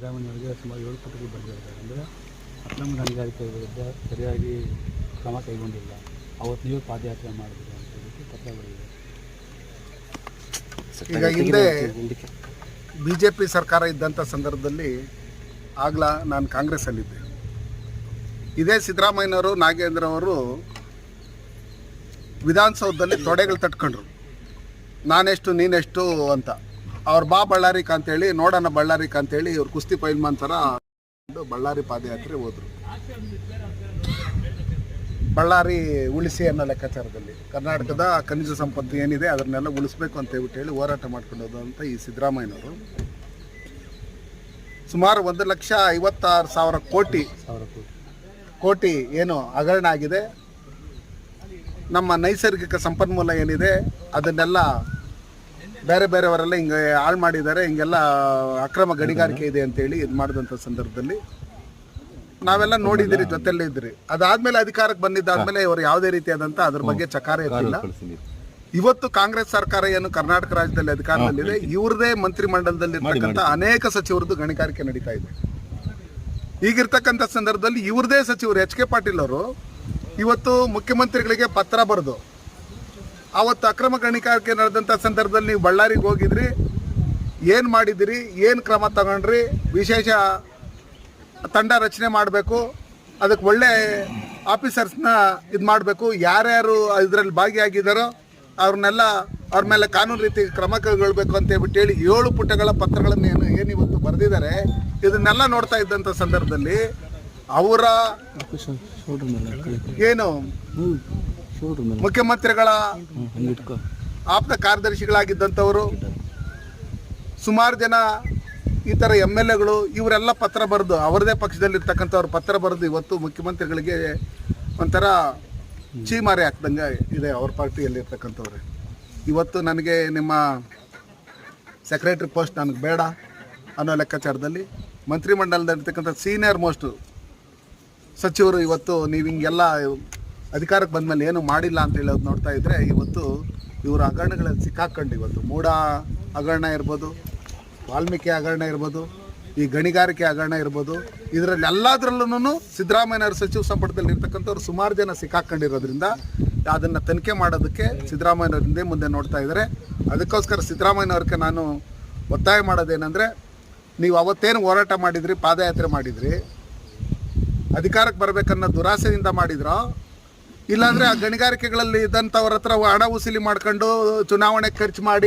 ಸಿದ್ದರಾಮಯ್ಯವರಿಗೆ ಸುಮಾರು ಏಳು ಕೋಟಿಗೆ ಬರೆದಿರ್ತಾರೆ ಅಂದರೆ ಅಕ್ರಮ ಗಣಿಗಾರಿಕೆ ವಿರುದ್ಧ ಸರಿಯಾಗಿ ಕ್ರಮ ಕೈಗೊಂಡಿಲ್ಲ. ಅವತ್ತು ನೀವು ಪಾದಯಾತ್ರೆ ಮಾಡಿದ್ರು ಅಂತ ಹೇಳಿಬಿಟ್ಟು ಪತ್ರ ಬರೆದಿದೆ ಈಗ ಹಿಂದೆ ಬಿ ಜೆ ಪಿ ಸರ್ಕಾರ ಇದ್ದಂಥ ಸಂದರ್ಭದಲ್ಲಿ ಆಗ್ಲ ನಾನು ಕಾಂಗ್ರೆಸ್ಸಲ್ಲಿದ್ದೆ. ಇದೇ ಸಿದ್ದರಾಮಯ್ಯನವರು ನಾಗೇಂದ್ರ ಅವರು ವಿಧಾನಸೌಧದಲ್ಲಿ ತೊಡೆಗಳು ತಟ್ಕೊಂಡ್ರು. ನಾನೆಷ್ಟು ನೀನೆಷ್ಟು ಅಂತ. ಅವ್ರು ಬಾ ಬಳ್ಳಾರಿಕ ಅಂತೇಳಿ ನೋಡೋಣ ಬಳ್ಳಾರಿಕ ಅಂತೇಳಿ ಇವ್ರು ಕುಸ್ತಿ ಪೈಲ್ಮಾನ್ ಥರ ಬಳ್ಳಾರಿ ಪಾದಯಾತ್ರೆ ಹೋದ್ರು. ಬಳ್ಳಾರಿ ಉಳಿಸಿ ಅನ್ನೋ ಲೆಕ್ಕಾಚಾರದಲ್ಲಿ. ಕರ್ನಾಟಕದ ಖನಿಜ ಸಂಪತ್ತು ಏನಿದೆ ಅದನ್ನೆಲ್ಲ ಉಳಿಸ್ಬೇಕು ಅಂತ ಹೇಳ್ಬಿಟ್ಟು ಹೇಳಿ ಹೋರಾಟ ಮಾಡ್ಕೊಂಡು ಈ ಸಿದ್ದರಾಮಯ್ಯನವರು. ಸುಮಾರು ಒಂದು ಲಕ್ಷ ಐವತ್ತಾರು ಸಾವಿರ ಕೋಟಿ ಕೋಟಿ ಏನು ಹಗರಣ ಆಗಿದೆ. ನಮ್ಮ ನೈಸರ್ಗಿಕ ಸಂಪನ್ಮೂಲ ಏನಿದೆ ಅದನ್ನೆಲ್ಲ ಬೇರೆ ಬೇರೆಯವರೆಲ್ಲ ಹಿಂಗೆ ಹಾಳು ಮಾಡಿದ್ದಾರೆ ಹಿಂಗೆಲ್ಲ ಅಕ್ರಮ ಗಣಿಗಾರಿಕೆ ಇದೆ ಅಂತೇಳಿ ಇದು ಮಾಡಿದಂಥ ಸಂದರ್ಭದಲ್ಲಿ ನಾವೆಲ್ಲ ನೋಡಿದಿರಿ ಜೊತೆಲ್ಲೇ ಇದ್ರಿ ಅದಾದ್ಮೇಲೆ ಅಧಿಕಾರಕ್ಕೆ ಬಂದಿದ್ದಾದ್ಮೇಲೆ ಇವರು ಯಾವುದೇ ರೀತಿಯಾದಂಥ ಅದ್ರ ಬಗ್ಗೆ ಚಕಾರ ಇರಲಿಲ್ಲ ಇವತ್ತು ಕಾಂಗ್ರೆಸ್ ಸರ್ಕಾರ ಏನು ಕರ್ನಾಟಕ ರಾಜ್ಯದಲ್ಲಿ ಅಧಿಕಾರದಲ್ಲಿದೆ ಇವ್ರದೇ ಮಂತ್ರಿ ಮಂಡಲದಲ್ಲಿ ಇರ್ತಕ್ಕಂಥ ಅನೇಕ ಸಚಿವರದ್ದು ಗಣಿಗಾರಿಕೆ ನಡೀತಾ ಇದೆ. ಈಗಿರ್ತಕ್ಕಂಥ ಸಂದರ್ಭದಲ್ಲಿ ಇವ್ರದೇ ಸಚಿವರು ಎಚ್ ಕೆ ಪಾಟೀಲ್ ಅವರು ಇವತ್ತು ಮುಖ್ಯಮಂತ್ರಿಗಳಿಗೆ ಪತ್ರ ಬರೆದು ಅವತ್ತು ಅಕ್ರಮ ಗಣಿಗಾರಿಕೆ ನಡೆದಂಥ ಸಂದರ್ಭದಲ್ಲಿ ನೀವು ಬಳ್ಳಾರಿಗೆ ಹೋಗಿದ್ರಿ ಏನು ಮಾಡಿದಿರಿ ಏನು ಕ್ರಮ ತಗೊಂಡ್ರಿ ವಿಶೇಷ ತಂಡ ರಚನೆ ಮಾಡಬೇಕು ಅದಕ್ಕೆ ಒಳ್ಳೆ ಆಫೀಸರ್ಸ್ನ ಇದು ಮಾಡಬೇಕು ಯಾರ್ಯಾರು ಇದರಲ್ಲಿ ಭಾಗಿಯಾಗಿದ್ದಾರೋ ಅವ್ರನ್ನೆಲ್ಲ ಅವ್ರ ಮೇಲೆ ಕಾನೂನು ರೀತಿ ಕ್ರಮ ಕೈಗೊಳ್ಬೇಕು ಅಂತ ಹೇಳ್ಬಿಟ್ಟು ಹೇಳಿ ಏಳು ಪುಟಗಳ ಪತ್ರಗಳನ್ನು ಏನು ಏನಿವತ್ತು ಇವತ್ತು ಬರೆದಿದ್ದಾರೆ ಇದನ್ನೆಲ್ಲ ನೋಡ್ತಾ ಇದ್ದಂಥ ಸಂದರ್ಭದಲ್ಲಿ ಅವರ ಏನು? ಮುಖ್ಯಮಂತ್ರಿಗಳ ಆಪ್ತ ಕಾರ್ಯದರ್ಶಿಗಳಾಗಿದ್ದಂಥವರು ಸುಮಾರು ಜನ ಈ ಥರ ಎಂ ಎಲ್ ಎಗಳು ಇವರೆಲ್ಲ ಪತ್ರ ಬರೆದು ಅವರದೇ ಪಕ್ಷದಲ್ಲಿರ್ತಕ್ಕಂಥವ್ರು ಪತ್ರ ಬರೆದು ಇವತ್ತು ಮುಖ್ಯಮಂತ್ರಿಗಳಿಗೆ ಒಂಥರ ಚೀಮಾರಿ ಹಾಕ್ದಂಗೆ ಇದೆ ಅವ್ರ ಪಾರ್ಟಿಯಲ್ಲಿ ಇರ್ತಕ್ಕಂಥವ್ರೆ ಇವತ್ತು ನನಗೆ ನಿಮ್ಮ ಸೆಕ್ರೆಟ್ರಿ ಪೋಸ್ಟ್ ನನಗೆ ಬೇಡ ಅನ್ನೋ ಲೆಕ್ಕಾಚಾರದಲ್ಲಿ ಮಂತ್ರಿಮಂಡಲದಲ್ಲಿರ್ತಕ್ಕಂಥ ಸೀನಿಯರ್ ಮೋಸ್ಟು ಸಚಿವರು ಇವತ್ತು ನೀವು ಹಿಂಗೆಲ್ಲ ಅಧಿಕಾರಕ್ಕೆ ಬಂದಮೇಲೆ ಏನು ಮಾಡಿಲ್ಲ ಅಂತ ಹೇಳೋದು ನೋಡ್ತಾ ಇದ್ರೆ ಇವತ್ತು ಇವರ ಹಗರಣಗಳಲ್ಲಿ ಸಿಕ್ಕಾಕೊಂಡು ಇವತ್ತು. ಮೂಡ ಹಗರಣ ಇರ್ಬೋದು, ವಾಲ್ಮೀಕಿ ಹಗರಣ ಇರ್ಬೋದು, ಈ ಗಣಿಗಾರಿಕೆ ಹಗರಣ ಇರ್ಬೋದು, ಇದರಲ್ಲಿ ಎಲ್ಲದರಲ್ಲೂ ಸಿದ್ದರಾಮಯ್ಯನವ್ರ ಸಚಿವ ಸಂಪುಟದಲ್ಲಿ ಇರ್ತಕ್ಕಂಥವ್ರು ಸುಮಾರು ಜನ ಸಿಕ್ಕಾಕೊಂಡಿರೋದ್ರಿಂದ ಅದನ್ನು ತನಿಖೆ ಮಾಡೋದಕ್ಕೆ ಸಿದ್ದರಾಮಯ್ಯನವ್ರ ಹಿಂದೆ ಮುಂದೆ ನೋಡ್ತಾ ಇದ್ದಾರೆ. ಅದಕ್ಕೋಸ್ಕರ ಸಿದ್ದರಾಮಯ್ಯನವ್ರಿಗೆ ನಾನು ಒತ್ತಾಯ ಮಾಡೋದೇನೆಂದರೆ, ನೀವು ಅವತ್ತೇನು ಹೋರಾಟ ಮಾಡಿದ್ರಿ, ಪಾದಯಾತ್ರೆ ಮಾಡಿದ್ರಿ, ಅಧಿಕಾರಕ್ಕೆ ಬರಬೇಕನ್ನೋ ದುರಾಸೆಯಿಂದ ಮಾಡಿದ್ರೋ ಇಲ್ಲಾಂದ್ರೆ ಆ ಗಣಿಗಾರಿಕೆಗಳಲ್ಲಿ ಇದ್ದಂಥವ್ರ ಹತ್ರ ಹಣ ವಸೂಲಿ ಮಾಡ್ಕೊಂಡು ಚುನಾವಣೆ ಖರ್ಚು ಮಾಡಿ